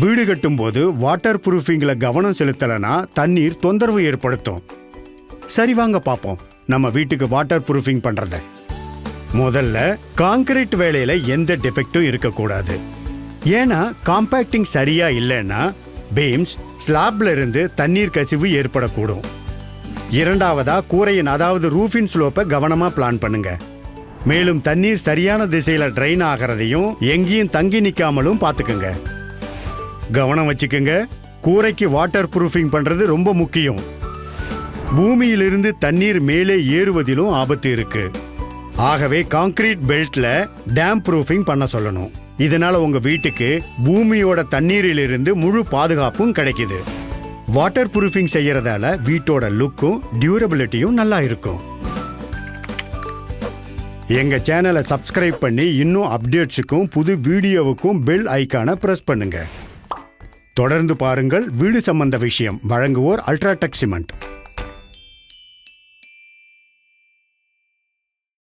வீடு கட்டும்போது வாட்டர் ப்ரூஃபிங்கில் கவனம் செலுத்தலைன்னா தண்ணீர் தொந்தரவு ஏற்படுத்தும். சரி வாங்க பார்ப்போம் நம்ம வீட்டுக்கு வாட்டர் ப்ரூஃபிங் பண்ணுறத முதல்ல காங்கிரீட் வேலையில் எந்த டிஃபெக்டும் இருக்கக்கூடாது. ஏன்னா காம்பேக்டிங் சரியா இல்லைன்னா பீம்ஸ் ஸ்லாப்ல இருந்து தண்ணீர் கசிவு ஏற்படக்கூடும். இரண்டாவதா கூரையின் அதாவது ரூஃபின் ஸ்லோப்பை கவனமாக பிளான் பண்ணுங்கள் மேலும் தண்ணீர் சரியான திசையில ட்ரைன் ஆகிறதையும் எங்கேயும் தங்கி நிற்காமலும் பார்த்துக்குங்க. கவனம் வச்சுக்கோங்க. கூரைக்கு வாட்டர் ப்ரூஃபிங் பண்றது ரொம்ப முக்கியம். பூமியிலிருந்து தண்ணீர் மேலே ஏறுவதிலும் ஆபத்து இருக்கு. ஆகவே காங்கிரீட் பெல்ட்ல டேம் ப்ரூஃபிங் பண்ண சொல்லணும். இதனால உங்க வீட்டுக்கு பூமியோட தண்ணீரிலிருந்து முழு பாதுகாப்பும் கிடைக்குது. வாட்டர் ப்ரூஃபிங் செய்யறதால வீட்டோட லுக்கும் டியூரபிலிட்டியும் நல்லா இருக்கும். எங்க சேனலை சப்ஸ்கிரைப் பண்ணி இன்னும் அப்டேட்ஸுக்கும் புது வீடியோவுக்கும் பெல் ஐக்கான பிரஸ் பண்ணுங்க. தொடர்ந்து பாருங்கள் வீடு சம்பந்த விஷயம். வழங்குவோர் அல்ட்ராடெக் சிமெண்ட்